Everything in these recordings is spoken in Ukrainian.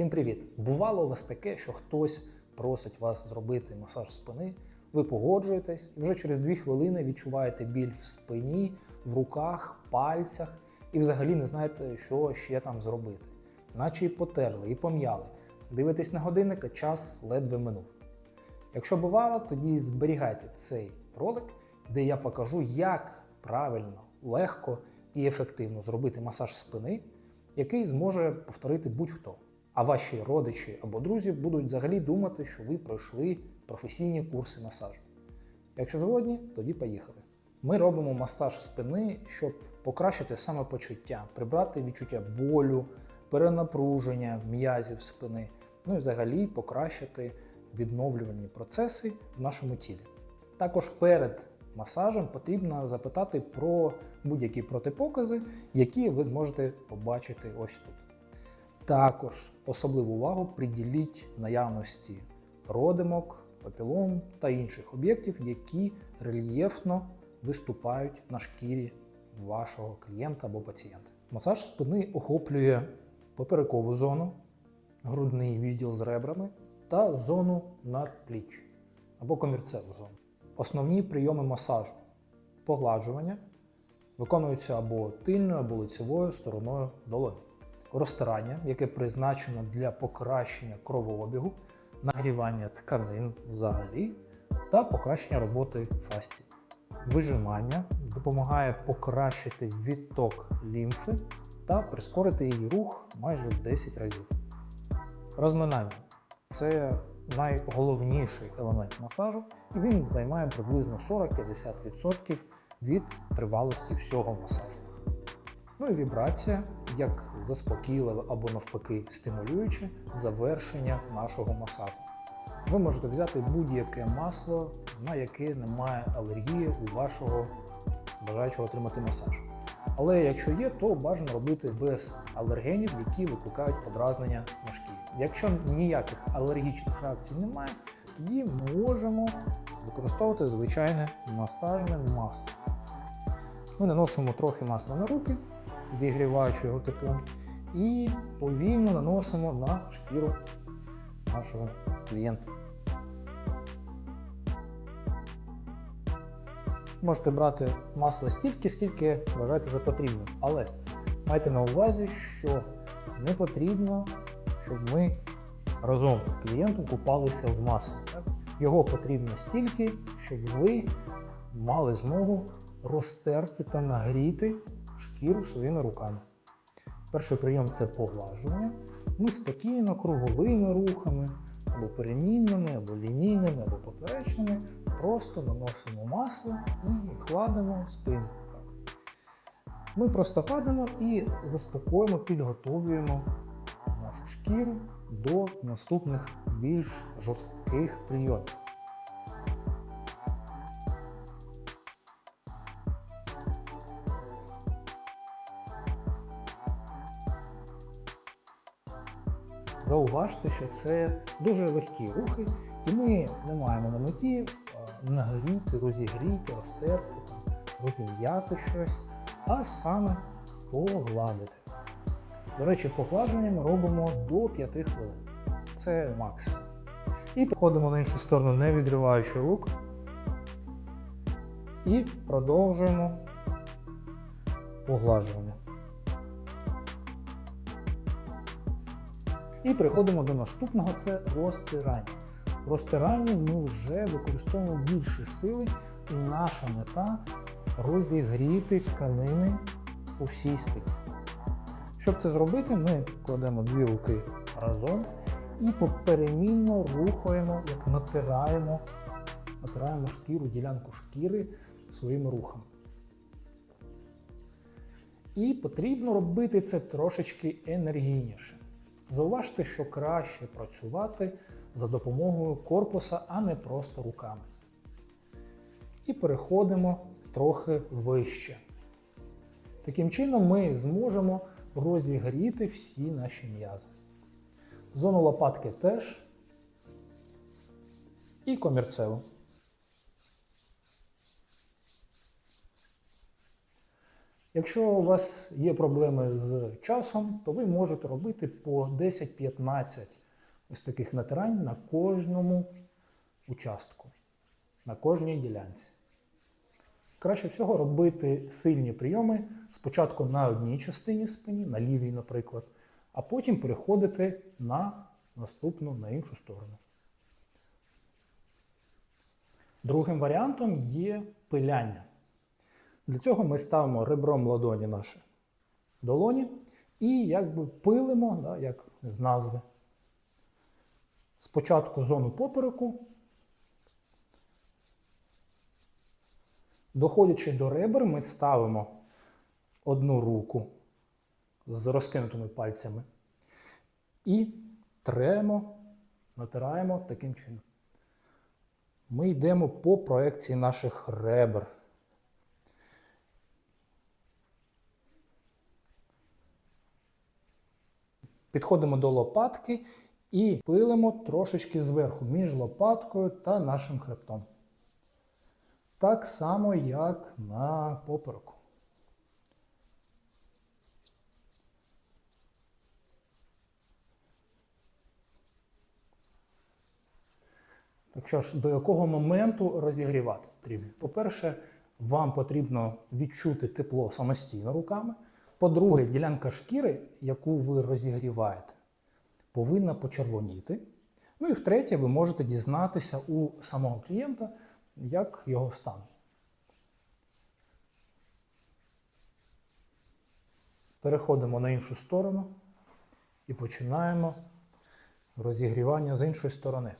Всім привіт! Бувало у вас таке, що хтось просить вас зробити масаж спини, ви погоджуєтесь, і вже через 2 хвилини відчуваєте біль в спині, в руках, пальцях і взагалі не знаєте, що ще там зробити. Наче і потерли, і пом'яли. Дивитесь на годинник, а час ледве минув. Якщо бувало, тоді зберігайте цей ролик, де я покажу, як правильно, легко і ефективно зробити масаж спини, який зможе повторити будь-хто. А ваші родичі або друзі будуть взагалі думати, що ви пройшли професійні курси масажу. Якщо згодні, тоді поїхали. Ми робимо масаж спини, щоб покращити самопочуття, прибрати відчуття болю, перенапруження м'язів спини, ну і взагалі покращити відновлювальні процеси в нашому тілі. Також перед масажем потрібно запитати про будь-які протипокази, які ви зможете побачити ось тут. Також особливу увагу приділіть наявності родимок, папілом та інших об'єктів, які рельєфно виступають на шкірі вашого клієнта або пацієнта. Масаж спини охоплює поперекову зону, грудний відділ з ребрами та зону надпліч або комірцеву зону. Основні прийоми масажу погладжування виконуються або тильною, або лицевою стороною долоні. Розтирання, яке призначено для покращення кровообігу, нагрівання тканин взагалі та покращення роботи фасції. Вижимання допомагає покращити відток лімфи та прискорити її рух майже в 10 разів. Розминання це найголовніший елемент масажу, і він займає приблизно 40-50% від тривалості всього масажу. Ну і вібрація як заспокійливе або навпаки стимулююче завершення нашого масажу. Ви можете взяти будь-яке масло, на яке немає алергії у вашого бажаючого отримати масаж. Але якщо є, то бажано робити без алергенів, які викликають подразнення на шкірі. Якщо ніяких алергічних реакцій немає, тоді можемо використовувати звичайне масажне масло. Ми наносимо трохи масла на руки, зігріваючи його теплом, і повільно наносимо на шкіру нашого клієнта. Можете брати масло стільки, скільки вважаєте за потрібно. Але майте на увазі, що не потрібно, щоб ми разом з клієнтом купалися в маслі. Його потрібно стільки, щоб ви мали змогу розтерти та нагріти шкіру своїми руками. Перший прийом це поглажування. Ми спокійно, круговими рухами, або перемінними, або лінійними, або поперечними, просто наносимо масло і гладимо спину. Ми просто гладимо і заспокоїмо, підготовлюємо нашу шкіру до наступних більш жорстких прийомів. Зауважте, що це дуже легкі рухи, і ми не маємо на меті нагріти, розігріти, розтерти, розім'яти щось, а саме погладити. До речі, поглаження ми робимо до 5 хвилин. Це максимум. І підходимо на іншу сторону, не відриваючи рук. І продовжуємо поглажування. І переходимо до наступного це розтирання. Розтиранні ми вже використовуємо більше сили, і наша мета розігріти тканини у всій спині. Щоб це зробити, ми кладемо дві руки разом і поперемінно рухаємо, як натираємо, натираємо шкіру, ділянку шкіри своїми рухами. І потрібно робити це трошечки енергійніше. Зауважте, що краще працювати за допомогою корпуса, а не просто руками. І переходимо трохи вище. Таким чином ми зможемо розігріти всі наші м'язи. Зону лопатки теж і комірцеву. Якщо у вас є проблеми з часом, то ви можете робити по 10-15 ось таких натирань на кожному участку, на кожній ділянці. Краще всього робити сильні прийоми спочатку на одній частині спині, на лівій, наприклад, а потім переходити на наступну, на іншу сторону. Другим варіантом є пиляння. Для цього ми ставимо ребром ладоні наші долоні і якби пилимо, да, як з назви. Спочатку зону попереку, доходячи до ребер, ми ставимо одну руку з розкинутими пальцями і тремо, натираємо таким чином. Ми йдемо по проекції наших ребер. Підходимо до лопатки і пилимо трошечки зверху між лопаткою та нашим хребтом. Так само, як на попереку. Так що ж, до якого моменту розігрівати потрібно? По-перше, вам потрібно відчути тепло самостійно руками. По-друге, ділянка шкіри, яку ви розігріваєте, повинна почервоніти. Ну і втретє, ви можете дізнатися у самого клієнта, як його стан. Переходимо на іншу сторону і починаємо розігрівання з іншої сторони.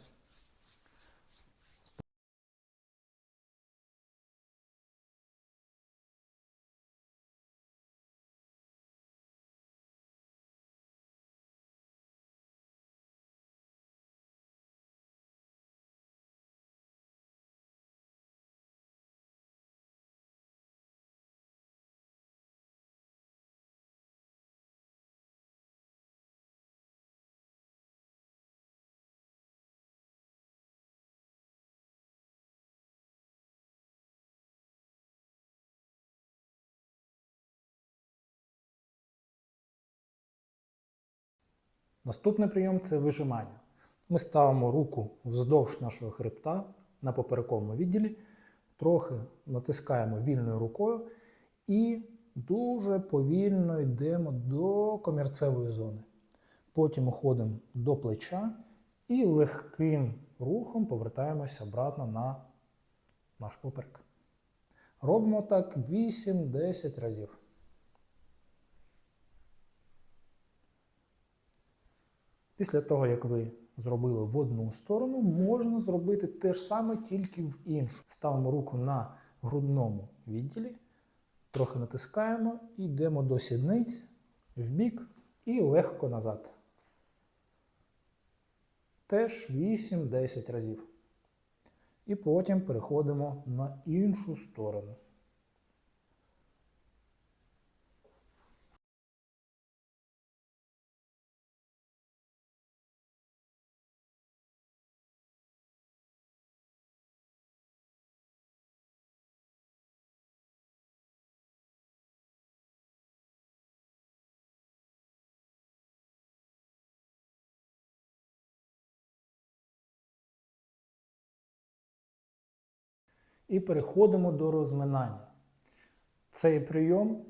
Наступний прийом це вижимання. Ми ставимо руку вздовж нашого хребта на поперековому відділі, трохи натискаємо вільною рукою і дуже повільно йдемо до комірцевої зони. Потім уходимо до плеча і легким рухом повертаємося обратно на наш поперек. Робимо так 8-10 разів. Після того, як ви зробили в одну сторону, можна зробити те ж саме тільки в іншу. Ставимо руку на грудному відділі, трохи натискаємо, йдемо до сідниць, в бік і легко назад. Теж 8-10 разів. І потім переходимо на іншу сторону. І переходимо до розминання. Цей прийом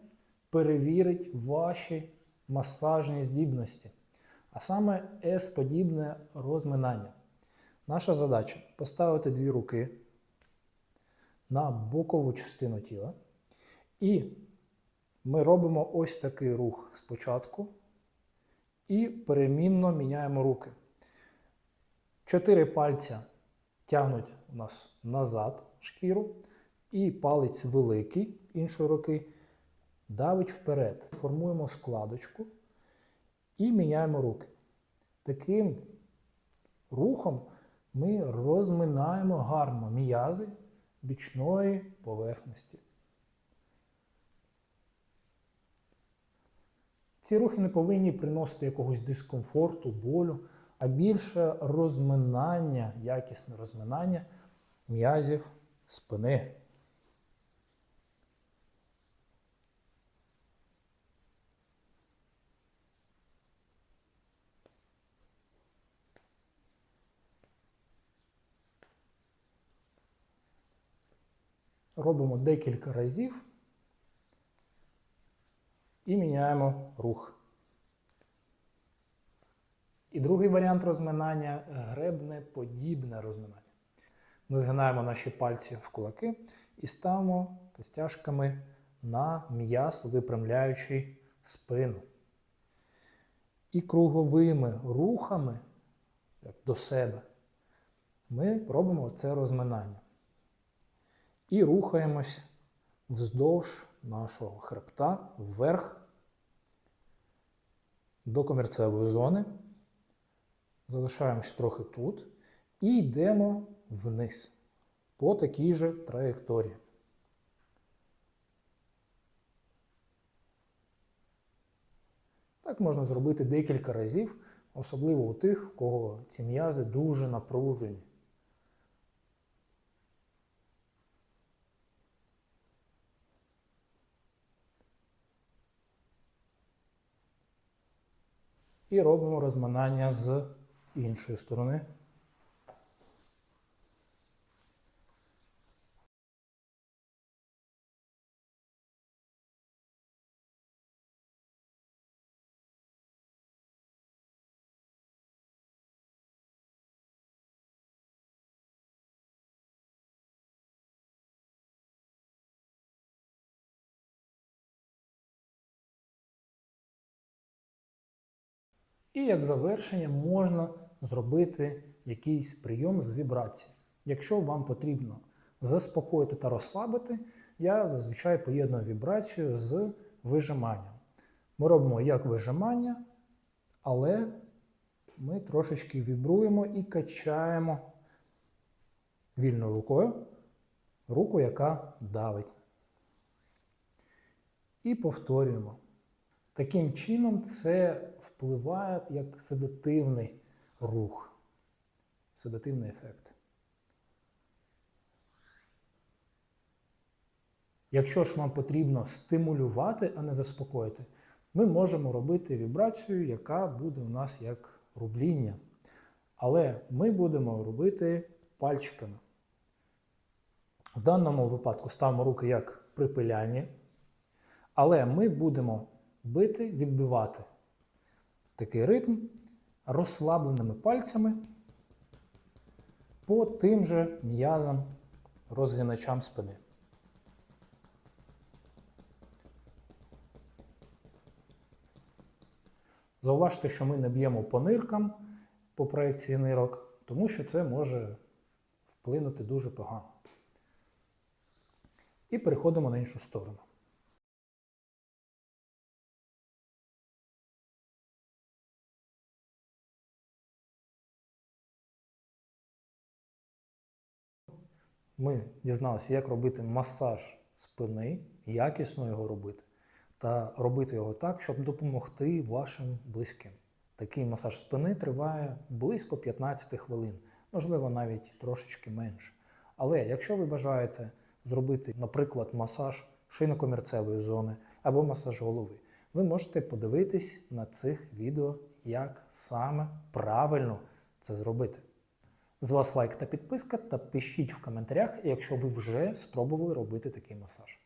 перевірить ваші масажні здібності, а саме S-подібне розминання. Наша задача поставити дві руки на бокову частину тіла. І ми робимо ось такий рух спочатку і перемінно міняємо руки. Чотири пальця тягнуть у нас назад шкіру, і палець великий іншої руки давить вперед. Формуємо складочку і міняємо руки. Таким рухом ми розминаємо гарно м'язи бічної поверхності. Ці рухи не повинні приносити якогось дискомфорту, болю, а більше розминання, якісне розминання м'язів спини. Робимо декілька разів і міняємо рух. І другий варіант розминання гребне подібне розминання. Ми згинаємо наші пальці в кулаки і ставимо костяшками на м'яз, випрямляючи спину. І круговими рухами як до себе ми робимо це розминання. І рухаємось вздовж нашого хребта вверх до комірцевої зони. Залишаємось трохи тут і йдемо вниз по такій же траєкторії. Так можна зробити декілька разів, особливо у тих, у кого ці м'язи дуже напружені. І робимо розминання з іншої сторони. І як завершення можна зробити якийсь прийом з вібрації. Якщо вам потрібно заспокоїти та розслабити, я зазвичай поєдную вібрацію з вижиманням. Ми робимо як вижимання, але ми трошечки вібруємо і качаємо вільною рукою руку, яка давить. І повторюємо. Таким чином, це впливає як седативний рух, седативний ефект. Якщо ж вам потрібно стимулювати, а не заспокоїти, ми можемо робити вібрацію, яка буде у нас як рубління. Але ми будемо робити пальчиками. В даному випадку ставимо руки як припиляння, але ми будемо бити, відбивати такий ритм розслабленими пальцями по тим же м'язам розгиначам спини. Зауважте, що ми не б'ємо по ниркам по проекції нирок, тому що це може вплинути дуже погано. І переходимо на іншу сторону. Ми дізналися, як робити масаж спини, якісно його робити, та робити його так, щоб допомогти вашим близьким. Такий масаж спини триває близько 15 хвилин, можливо, навіть трошечки менше. Але якщо ви бажаєте зробити, наприклад, масаж шийно-комірцевої зони або масаж голови, ви можете подивитись на цих відео, як саме правильно це зробити. З вас лайк та підписка, та пишіть в коментарях, якщо ви вже спробували робити такий масаж.